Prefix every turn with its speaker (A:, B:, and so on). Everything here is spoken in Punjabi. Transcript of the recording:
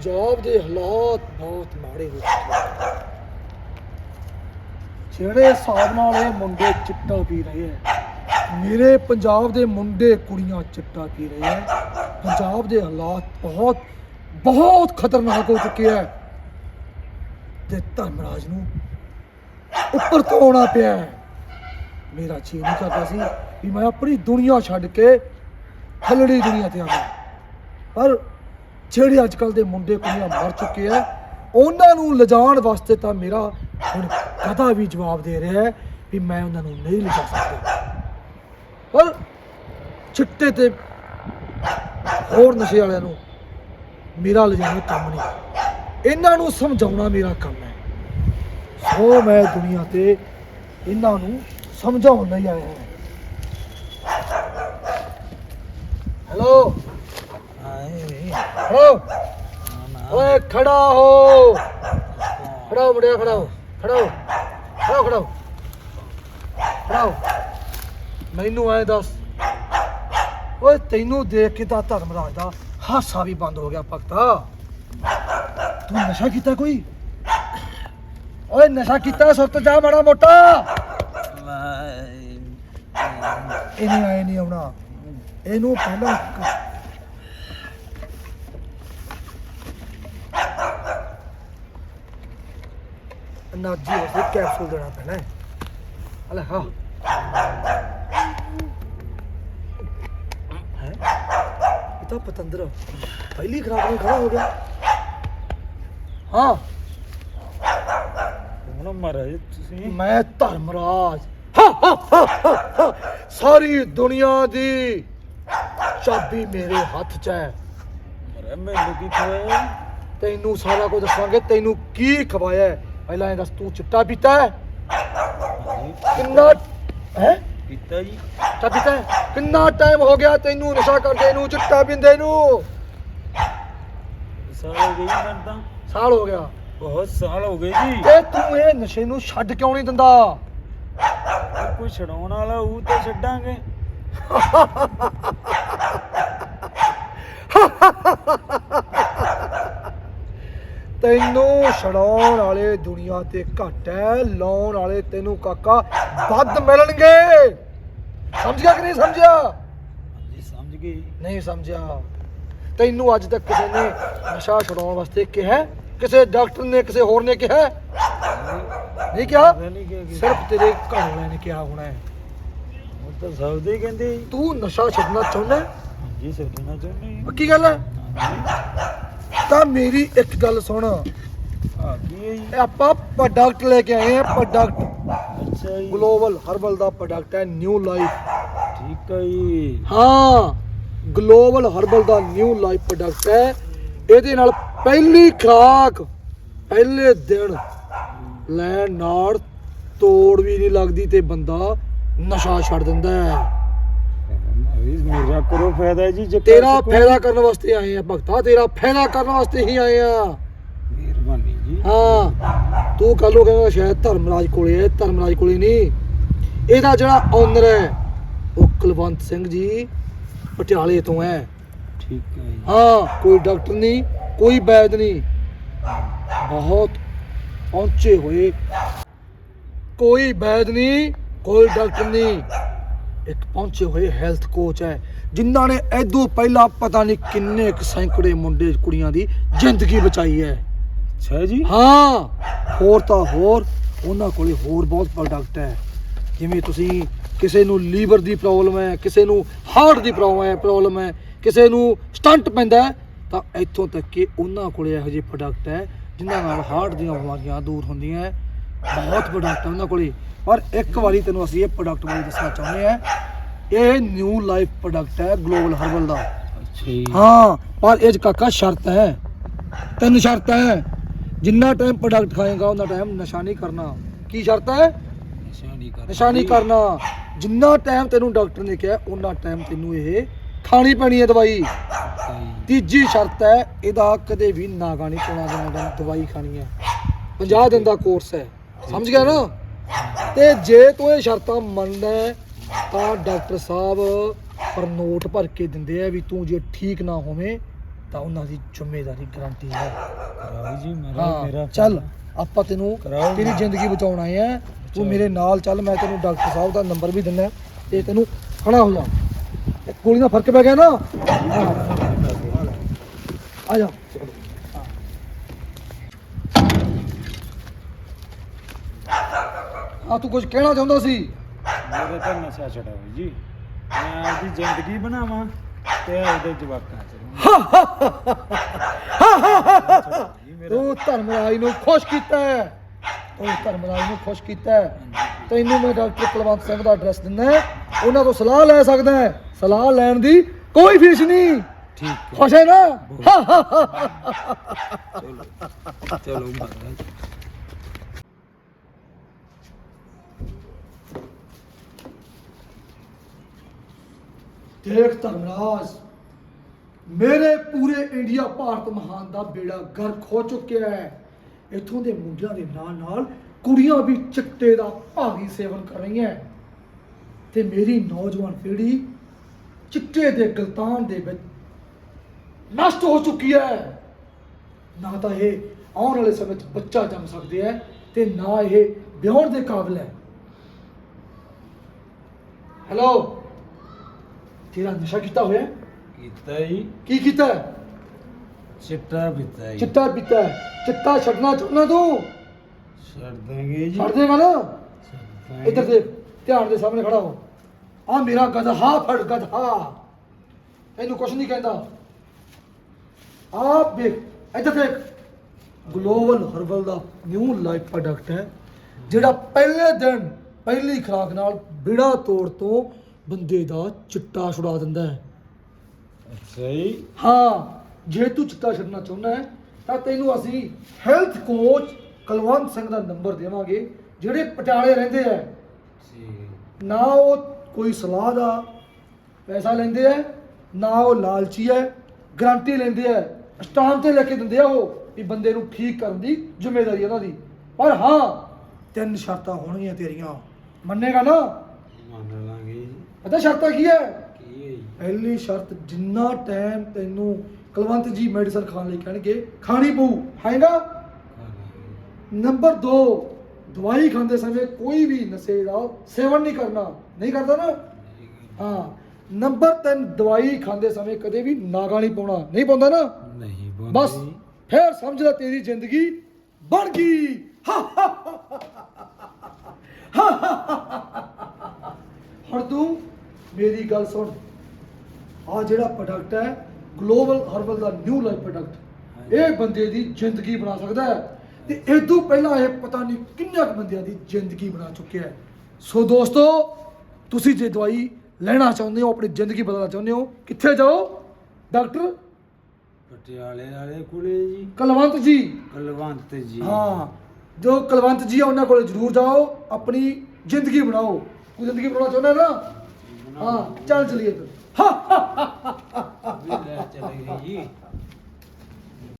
A: ਪੰਜਾਬ ਦੇ ਹਾਲਾਤ ਬਹੁਤ ਮਾੜੇ ਹੋ ਚੁੱਕੇ ਜਿਹੜੇ ਹਿਸਾਬ ਨਾਲ ਇਹ ਮੁੰਡੇ ਚਿੱਟਾ ਪੀ ਰਹੇ ਆ ਮੇਰੇ ਪੰਜਾਬ ਦੇ ਮੁੰਡੇ ਕੁੜੀਆਂ ਚਿੱਟਾ ਪੀ ਰਹੇ ਆ ਪੰਜਾਬ ਦੇ ਹਾਲਾਤ ਬਹੁਤ ਬਹੁਤ ਖਤਰਨਾਕ ਹੋ ਚੁੱਕੇ ਆ ਤੇ ਧਰਮਰਾਜ ਨੂੰ ਉੱਪਰ ਤੋਂ ਆਉਣਾ ਪਿਆ ਹੈ। ਮੇਰਾ ਜੀ ਨਹੀਂ ਕਰਦਾ ਸੀ ਵੀ ਮੈਂ ਆਪਣੀ ਦੁਨੀਆ ਛੱਡ ਕੇ ਥੱਲੜੀ ਦੁਨੀਆ ਤੇ ਆਵਾਂ। ਪਰ ਜਿਹੜੇ ਅੱਜ ਕੱਲ ਦੇ ਮੁੰਡੇ ਕੁੜੀਆਂ ਮਰ ਚੁੱਕੇ ਆ ਉਹਨਾਂ ਨੂੰ ਲਿਜਾਣ ਵਾਸਤੇ ਤਾਂ ਮੇਰਾ ਹੁਣ ਕਦਾ ਵੀ ਜਵਾਬ ਦੇ ਰਿਹਾ ਹੈ ਵੀ ਮੈਂ ਉਹਨਾਂ ਨੂੰ ਨਹੀਂ ਲਿਜਾ ਸਕਦਾ। ਪਰ ਚਿੱਟੇ ਤੇ ਹੋਰ ਨਸ਼ੇ ਵਾਲਿਆਂ ਨੂੰ ਮੇਰਾ ਲਿਜਾਣਾ ਕੰਮ ਨਹੀਂ। ਇਹਨਾਂ ਨੂੰ ਸਮਝਾਉਣਾ ਮੇਰਾ ਕੰਮ ਹੈ ਸੋ ਮੈਂ ਦੁਨੀਆ ਤੇ ਇਹਨਾਂ ਨੂੰ ਸਮਝਾਉਣ ਲਈ ਆਇਆ ਹਾਂ ਹੈਲੋ ਖੜੋ ਓਏ ਖੜਾ ਹੋ। ਖੜਾ ਹੋ ਮੁੰਡਿਆ ਖੜਾ ਹੋ ਖੜਾ ਹੋ ਖੜਾ ਹੋ, ਖੜਾ ਹੋ ਖੜਾ ਹੋ ਮੈਨੂੰ ਐ ਦੱਸ। ਓਏ ਤੈਨੂੰ ਦੇਖ ਕੇ ਤਾਂ ਧਰਮਰਾਜ ਦਾ ਹਾਸਾ ਵੀ ਬੰਦ ਹੋ ਗਿਆ ਭਗਤਾ। ਤੂੰ ਨਸ਼ਾ ਕੀਤਾ ਕੋਈ? ਓਏ ਨਸ਼ਾ ਕੀਤਾ ਸੁੱਤ ਜਾ ਮਾੜਾ ਮੋਟਾ।
B: ਮੈਂ
A: ਇਹਨੇ ਆਏ ਨਹੀਂ ਆਉਣਾ। ਇਹਨੂੰ ਪਹਿਲਾਂ ਕ- ਨਾਜੀ ਉਸੇ ਕੈਪਸੂਲ ਦੇਣਾ ਪੈਣਾ ਹੈ। ਹਲੇ ਹਾਂ। ਹੈ? ਇਹ ਤਾਂ ਪਤੰਦਰ ਪਹਿਲੀ ਖਰਾਬ ਨੂੰ ਖੜਾ ਹੋ ਗਿਆ। ਹਾਂ।
B: ਹੁਣ ਮਹਾਰਾਜ ਤੁਸੀਂ?
A: ਮੈਂ ਧਰਮਰਾਜ। ਹਾ, ਹਾ। ਸਾਰੀ ਦੁਨੀਆ ਦੀ ਚਾਬੀ ਮੇਰੇ ਹੱਥ 'ਚ ਹੈ।
B: ਮੈਨੂੰ ਕੀ ਖਵਾਇਆ?
A: ਤੈਨੂੰ ਸਾਰਾ ਕੁਝ ਦੱਸਾਂਗੇ। ਤੈਨੂੰ ਕੀ ਖਵਾਇਆ ਹੈ? ਪਹਿਲਾਂ ਇਹ ਦੱਸ ਤੂੰ ਚਿੱਟਾ ਪੀਤਾ ਹੈ? ਕਿੰਨਾ ਹੈ?
B: ਪੀਤਾ ਜੀ।
A: ਚਿੱਟਾ ਪੀਤਾ ਹੈ? ਕਿੰਨਾ ਟਾਈਮ ਹੋ ਗਿਆ ਤੈਨੂੰ ਨਸ਼ਾ ਕਰਦੇ ਨੂੰ ਚਿੱਟਾ ਪੀਂਦੇ ਨੂੰ?
B: ਸਾਲ ਹੋ ਗਏ ਜੀ ਮੈਨੂੰ ਤਾਂ।
A: ਸਾਲ ਹੋ ਗਿਆ।
B: ਬਹੁਤ ਸਾਲ ਹੋ ਗਏ ਜੀ।
A: ਤੇ ਤੂੰ ਇਹ ਨਸ਼ੇ ਨੂੰ ਛੱਡ ਕਿਉਂ ਨਹੀਂ ਦਿੰਦਾ?
B: ਜੇ ਕੋਈ ਛਡਾਉਣ ਵਾਲਾ ਉਹ ਤਾਂ ਛੱਡਾਂਗੇ।
A: ਤੈਨੂੰ ਛਡਾਉਣ ਵਾਲੇ ਦੁਨੀਆ ਤੇ ਘੱਟ ਹੈ ਲਾਉਣ ਵਾਲੇ ਤੈਨੂੰ ਕਾਕਾ ਵੱਧ ਮਿਲਣਗੇ। ਸਮਝ ਗਿਆ ਕਿ ਨਹੀਂ ਸਮਝਿਆ?
B: ਜੀ ਸਮਝ ਜੀ।
A: ਨਹੀਂ ਸਮਝਿਆ। ਤੈਨੂੰ ਅੱਜ ਤੱਕ ਕਿਸੇ ਨੇ ਨਸ਼ਾ ਛਡਾਉਣ ਵਾਸਤੇ ਕਿਹਾ? ਕਿਸੇ ਡਾਕਟਰ ਨੇ ਕਿਸੇ ਹੋਰ ਨੇ ਕਿਹਾ? ਨਹੀਂ ਕਿਹਾ? ਸਿਰਫ ਤੇਰੇ ਘਰ ਵਾਲਿਆਂ ਨੇ ਕਿਹਾ ਹੋਣਾ ਹੈ
B: ਉਹ ਤਾਂ ਸਭ ਦੇ ਕਹਿੰਦੇ। ਜੀ
A: ਤੂੰ ਨਸ਼ਾ ਛੱਡਣਾ ਚਾਹੁੰਦਾ?
B: ਹਾਂਜੀ ਛੱਡਣਾ ਚਾਹੁੰਦੇ ਜੀ
A: ਪੱਕੀ ਗੱਲ ਹੈ ਤਾਂ ਮੇਰੀ ਇੱਕ ਗੱਲ ਸੁਣ।
B: ਆ ਕੀ ਹੈ ਜੀ
A: ਇਹ ਆਪਾਂ ਪ੍ਰੋਡਕਟ ਲੈ ਕੇ ਆਏ ਆ ਪ੍ਰੋਡਕਟ
B: ਅੱਛਾ ਜੀ।
A: ਗਲੋਬਲ ਹਰਬਲ ਦਾ ਪ੍ਰੋਡਕਟ ਹੈ ਨਿਊ ਲਾਈਫ
B: ਠੀਕ ਹੈ ਜੀ।
A: ਹਾਂ ਗਲੋਬਲ ਹਰਬਲ ਦਾ ਨਿਊ ਲਾਈਫ ਪ੍ਰੋਡਕਟ ਹੈ। ਇਹਦੇ ਨਾਲ ਪਹਿਲੀ ਖੁਰਾਕ ਪਹਿਲੇ ਦਿਨ ਲੈਣ ਨਾਲ ਤੋੜ ਵੀ ਨਹੀਂ ਲੱਗਦੀ ਤੇ ਬੰਦਾ ਨਸ਼ਾ ਛੱਡ ਦਿੰਦਾ ਹੈ।
B: ਵੀ ਮੇਰਾ ਕਰੋ ਫਾਇਦਾ ਜੀ ਜੇ ਕਰ
A: ਤੇਰਾ
B: ਸਕੋ।
A: ਫਾਇਦਾ ਕਰਨ ਵਾਸਤੇ ਆਏ ਆ ਭਗਤਾ ਤੇਰਾ ਫਾਇਦਾ ਕਰਨ ਵਾਸਤੇ ਹੀ ਆਏ ਆ।
B: ਮਿਹਰਬਾਨੀ ਜੀ।
A: ਹਾਂ ਤੂੰ ਕੱਲ ਨੂੰ ਕਹਿੰਦਾ ਸ਼ਾਇਦ ਧਰਮਰਾਜ ਕੋਲੇ ਹੈ ਧਰਮਰਾਜ ਕੋਲੇ ਨਹੀਂ। ਇਹਦਾ ਜਿਹੜਾ ਓਨਰ ਹੈ ਉਹ ਕੁਲਵੰਤ ਸਿੰਘ ਜੀ ਪਟਿਆਲੇ ਤੋਂ ਹੈ।
B: ਠੀਕ ਹੈ ਜੀ।
A: ਹਾਂ ਕੋਈ ਡਾਕਟਰ ਨਹੀਂ ਕੋਈ ਵੈਦ ਨਹੀਂ। ਬਹੁਤ ਪਹੁੰਚੇ ਹੋਏ। ਕੋਈ ਵੈਦ ਨਹੀਂ ਕੋਈ ਡਾਕਟਰ ਨਹੀਂ। ਇੱਕ ਪਹੁੰਚੇ ਹੋਏ ਹੈਲਥ ਕੋਚ ਹੈ ਜਿਨ੍ਹਾਂ ਨੇ ਐਦੋਂ ਪਹਿਲਾਂ ਪਤਾ ਨਹੀਂ ਕਿੰਨੇ ਕੁ ਸੈਂਕੜੇ ਮੁੰਡੇ ਕੁੜੀਆਂ ਦੀ ਜ਼ਿੰਦਗੀ ਬਚਾਈ ਹੈ।
B: ਅੱਛਾ ਜੀ।
A: ਹਾਂ ਹੋਰ ਤਾਂ ਹੋਰ ਉਹਨਾਂ ਕੋਲੇ ਹੋਰ ਬਹੁਤ ਪ੍ਰੋਡਕਟ ਹੈ। ਜਿਵੇਂ ਤੁਸੀਂ ਕਿਸੇ ਨੂੰ ਲੀਵਰ ਦੀ ਪ੍ਰੋਬਲਮ ਹੈ ਕਿਸੇ ਨੂੰ ਹਾਰਟ ਦੀ ਪ੍ਰੋਬਲਮ ਹੈ ਪ੍ਰੋਬਲਮ ਹੈ ਕਿਸੇ ਨੂੰ ਸਟੰਟ ਪੈਂਦਾ ਤਾਂ ਇੱਥੋਂ ਤੱਕ ਕਿ ਉਹਨਾਂ ਕੋਲੇ ਇਹੋ ਜਿਹੇ ਪ੍ਰੋਡਕਟ ਹੈ ਜਿਨ੍ਹਾਂ ਨਾਲ ਹਾਰਟ ਦੀਆਂ ਬਿਮਾਰੀਆਂ ਦੂਰ ਹੁੰਦੀਆਂ ਹੈ। ਬਹੁਤ ਪ੍ਰੋਡਕਟ ਹੈ ਉਹਨਾਂ ਕੋਲੇ। ਪਰ ਇੱਕ ਵਾਰੀ ਤੈਨੂੰ ਅਸੀਂ ਇਹ ਪ੍ਰੋਡਕਟ ਬਾਰੇ ਦੱਸਣਾ ਚਾਹੁੰਦੇ ਹਾਂ। ਇਹ ਨਿਊ ਲਾਈਫ ਪ੍ਰੋਡਕਟ ਹੈ ਗਲੋਬਲ ਹਰਬਲ ਦਾ।
B: ਅੱਛਾ
A: ਹਾਂ ਪਰ ਇਹ 'ਚ ਕਾਕਾ ਸ਼ਰਤ ਹੈ। ਤਿੰਨ ਸ਼ਰਤਾਂ ਹੈ। ਜਿੰਨਾ ਟਾਈਮ ਪ੍ਰੋਡਕਟ ਖਾਏਗਾ ਉਹਨਾਂ ਟਾਈਮ ਨਸ਼ਾ ਨਹੀਂ ਕਰਨਾ। ਕੀ ਸ਼ਰਤ ਹੈ?
B: ਨਸ਼ਾ ਨਹੀਂ ਕਰਨਾ।
A: ਜਿੰਨਾ ਟਾਈਮ ਤੈਨੂੰ ਡਾਕਟਰ ਨੇ ਕਿਹਾ ਉਹਨਾਂ ਟਾਈਮ ਤੈਨੂੰ ਇਹ ਖਾਣੀ ਪੈਣੀ ਹੈ ਦਵਾਈ। ਤੀਜੀ ਸ਼ਰਤ ਹੈ ਇਹਦਾ ਕਦੇ ਵੀ ਨਾਗਾ ਨਹੀਂ ਪਾਉਣਾ ਦੇਣਾ ਤੈਨੂੰ ਦਵਾਈ ਖਾਣੀ ਹੈ। 50 ਦਿਨ ਦਾ ਕੋਰਸ ਹੈ। ਸਮਝ ਗਿਆ ਨਾ? ਤੇ ਜੇ ਤੂੰ ਇਹ ਸ਼ਰਤਾਂ ਮੰਨਦਾ ਤਾਂ ਡਾਕਟਰ ਸਾਹਿਬ ਪਰ ਨੋਟ ਭਰ ਕੇ ਦਿੰਦੇ ਆ ਵੀ ਤੂੰ ਜੇ ਠੀਕ ਨਾ ਹੋਵੇਂ ਤਾਂ ਉਹਨਾਂ ਦੀ ਜ਼ਿੰਮੇਵਾਰੀ ਗਾਰੰਟੀ ਹੈ
B: ਕਰਾਓ ਜੀ ਮੇਰਾ ਮੇਰਾ
A: ਹਾਂ ਚੱਲ ਆਪਾਂ ਤੈਨੂੰ
B: ਕਰਾਓ।
A: ਤੇਰੀ ਜ਼ਿੰਦਗੀ ਬਚਾਉਣ ਆਏ ਆ ਤੂੰ। ਮੇਰੇ ਨਾਲ ਚੱਲ ਮੈਂ ਤੈਨੂੰ ਡਾਕਟਰ ਸਾਹਿਬ ਦਾ ਨੰਬਰ ਵੀ ਦਿੰਦਾ ਤੇ ਤੈਨੂੰ ਖੜਾ ਹੋ ਜਾ ਇਹ ਗੋਲੀ ਦਾ ਫ਼ਰਕ ਪੈ ਗਿਆ ਨਾ ਹਾਂ। ਆ ਜਾ ਆ ਤੂੰ ਕੁਝ ਕਹਿਣਾ ਚਾਹੁੰਦਾ ਸੀ?
B: ਮੇਰੇ ਤਾਂ ਨਸ਼ਾ ਛਡਾਓ ਜੀ। ਮੈਂ ਆਪਦੀ ਜ਼ਿੰਦਗੀ ਬਣਾਵਾਂ ਤੇ ਉਹਦੇ ਜਵਾਕਾਂ ਚ
A: ਤੂੰ ਧਰਮਰਾਜ ਨੂੰ ਖੁਸ਼ ਕੀਤਾ ਹੈ। ਤੂੰ ਧਰਮਰਾਜ ਨੂੰ ਖੁਸ਼ ਕੀਤਾ ਹੈ। ਤੈਨੂੰ ਮੈਂ ਡਾਕਟਰ ਕੁਲਵੰਤ ਸਿੰਘ ਦਾ ਐਡਰੈਸ ਦਿੰਦਾ। ਉਹਨਾਂ ਤੋਂ ਸਲਾਹ ਲੈ ਸਕਦਾ ਹੈ। ਸਲਾਹ ਲੈਣ ਦੀ ਕੋਈ ਫੀਸ ਨਹੀਂ।
B: ਠੀਕ
A: ਖੁਸ਼ ਹੈ ਨਾ?
B: ਚਲੋ ਚਲੋ
A: ਦੇਖ ਧਰਮਰਾਜ ਮੇਰੇ ਪੂਰੇ ਇੰਡੀਆ ਭਾਰਤ ਮਹਾਨ ਦਾ ਬੇੜਾ ਗਰਕ ਹੋ ਚੁੱਕਿਆ ਹੈ। ਇੱਥੋਂ ਦੇ ਮੁੰਡਿਆਂ ਦੇ ਨਾਲ ਨਾਲ ਕੁੜੀਆਂ ਵੀ ਚਿੱਟੇ ਦਾ ਭਾਗੀ ਸੇਵਨ ਕਰ ਰਹੀਆਂ ਤੇ ਮੇਰੀ ਨੌਜਵਾਨ ਪੀੜ੍ਹੀ ਚਿੱਟੇ ਦੇ ਗਲਤਾਨ ਦੇ ਵਿੱਚ ਨਸ਼ਟ ਹੋ ਚੁੱਕੀ ਹੈ। ਨਾ ਤਾਂ ਇਹ ਆਉਣ ਵਾਲੇ ਸਮੇਂ 'ਚ ਬੱਚਾ ਜੰਮ ਸਕਦੇ ਹੈ ਤੇ ਨਾ ਇਹ ਵਿਆਹਣ ਦੇ ਕਾਬਿਲ ਹੈ। ਹੈਲੋ ਤੇਰਾ ਨਸ਼ਾ ਕੀਤਾ ਹੋਇਆ ਹੈ?
B: ਕੀਤਾ ਹੀ
A: ਕੀ ਕੀਤਾ ਹੈ?
B: ਚਿੱਟਾ ਪੀਤਾ ਹੀ
A: ਚਿੱਟਾ ਪੀਤਾ ਹੈ। ਚਿੱਟਾ ਛੱਡਣਾ ਚਾਹੁੰਦਾ ਤੂੰ
B: ਛੱਡ ਦਾਂਗੇ ਜੀ
A: ਛੱਡ ਦੇਗਾ ਨਾ
B: ਛੱਡ ਦਾਂਗੇ।
A: ਇੱਧਰ ਦੇਖ ਧਿਆਨ ਦੇ ਸਾਹਮਣੇ ਖੜਾ ਹੋ ਆ ਮੇਰਾ ਗਧਾ ਫੜ ਗਧਾ ਇਹਨੂੰ ਕੁਛ ਨਹੀਂ ਕਹਿੰਦਾ ਆਪ ਦੇਖ ਇੱਧਰ ਦੇਖ ਗਲੋਬਲ ਹਰਬਲ ਦਾ ਨਿਊ ਲਾਈਫ ਪ੍ਰੋਡਕਟ ਹੈ ਜਿਹੜਾ ਪਹਿਲੇ ਦਿਨ ਪਹਿਲੀ ਖੁਰਾਕ ਨਾਲ ਬਿੜਾ ਤੋੜ ਤੋਂ ਬੰਦੇ ਦਾ ਚਿੱਟਾ ਛੁਡਾ ਦਿੰਦਾ ਹੈ।
B: ਜੀ।
A: ਹਾਂ ਜੇ ਤੂੰ ਚਿੱਟਾ ਛੱਡਣਾ ਚਾਹੁੰਦਾ ਹੈ ਤਾਂ ਤੈਨੂੰ ਅਸੀਂ ਹੈਲਥ ਕੋਚ ਕੁਲਵੰਤ ਸਿੰਘ ਦਾ ਨੰਬਰ ਦੇਵਾਂਗੇ ਜਿਹੜੇ ਪਟਿਆਲੇ ਰਹਿੰਦੇ ਆ ਨਾ ਉਹ ਕੋਈ ਸਲਾਹ ਦਾ ਪੈਸਾ ਲੈਂਦੇ ਆ ਨਾ ਉਹ ਲਾਲਚੀ ਹੈ ਗਾਰੰਟੀ ਲੈਂਦੇ ਆ ਸਟਾਮ ਤੇ ਲੈ ਕੇ ਦਿੰਦੇ ਆ ਉਹ ਵੀ ਬੰਦੇ ਨੂੰ ਠੀਕ ਕਰਨ ਦੀ ਜ਼ਿੰਮੇਵਾਰੀ ਉਹਨਾਂ ਦੀ। ਪਰ ਹਾਂ ਤਿੰਨ ਸ਼ਰਤਾਂ ਹੋਣਗੀਆਂ ਤੇਰੀਆਂ। ਮੰਨੇਗਾ ਨਾ? ਪਤਾ ਸ਼ਰਤਾਂ ਕੀ ਹੈ
B: ਕੀ ਹੈ
A: ਪਹਿਲੀ ਸ਼ਰਤ ਜਿੰਨਾ ਟਾਈਮ ਤੈਨੂੰ ਕੁਲਵੰਤ ਜੀ ਮੈਡੀਸਨ ਖਾਣ ਲਈ ਕਹਿਣਗੇ ਖਾਣੀ ਪਊ
B: ਲਾਂਗੇ
A: ਨੰਬਰ 2 ਦਵਾਈ ਖਾਂਦੇ ਸਮੇਂ ਕੋਈ ਵੀ ਨਸ਼ੇ ਦਾ ਸੇਵਨ ਨਹੀਂ ਕਰਨਾ ਨਹੀਂ ਕਰਦਾ ਨਾ ਹਾਂ ਨੰਬਰ 3 ਦਵਾਈ ਖਾਂਦੇ ਸਮੇਂ ਕਦੇ ਵੀ ਨਾਗਾ ਨਹੀਂ ਪਾਉਣਾ ਨਹੀਂ ਪਾਉਂਦਾ ਨਾ
B: ਨਹੀਂ ਬੋਲ
A: ਬਸ ਫੇਰ ਸਮਝ ਲੈ ਤੇਰੀ ਜ਼ਿੰਦਗੀ ਬਣ ਗਈ ਹੁਣ ਤੂੰ ਮੇਰੀ ਗੱਲ ਸੁਣ। ਆ ਜਿਹੜਾ ਪ੍ਰੋਡਕਟ ਹੈ ਗਲੋਬਲ ਹਰਬਲ ਦਾ ਨਿਊ ਲਾਈਫ ਪ੍ਰੋਡਕਟ ਇਹ ਬੰਦੇ ਦੀ ਜ਼ਿੰਦਗੀ ਬਣਾ ਸਕਦਾ ਹੈ। ਤੇ ਇਹ ਤੋਂ ਪਹਿਲਾਂ ਇਹ ਪਤਾ ਨਹੀਂ ਕਿੰਨਿਆਂ ਕੁ ਬੰਦਿਆਂ ਦੀ ਜ਼ਿੰਦਗੀ ਬਣਾ ਚੁੱਕਿਆ ਹੈ। ਸੋ ਦੋਸਤੋ ਤੁਸੀਂ ਜੇ ਦਵਾਈ ਲੈਣਾ ਚਾਹੁੰਦੇ ਹੋ ਆਪਣੀ ਜ਼ਿੰਦਗੀ ਬਦਲਣਾ ਚਾਹੁੰਦੇ ਹੋ ਕਿੱਥੇ ਜਾਓ? ਡਾਕਟਰ
B: ਪਟਿਆਲੇ ਵਾਲੇ ਕੋਲੇ ਜੀ।
A: ਕਲਵੰਤ ਜੀ।
B: ਕਲਵੰਤ ਜੀ।
A: ਹਾਂ ਜੋ ਕਲਵੰਤ ਜੀ ਆ ਉਹਨਾਂ ਕੋਲ ਜਰੂਰ ਜਾਓ ਆਪਣੀ ਜ਼ਿੰਦਗੀ ਬਣਾਓ। ਕੋਈ ਜ਼ਿੰਦਗੀ ਬਣਾਉਣਾ ਚਾਹੁੰਦਾ ਨਾ? ਹਾਂ। ਚੱਲ ਚਲੀਏ ਫਿਰ।
B: ਵੀ ਲੈ ਚਲੇ ਗਏ ਜੀ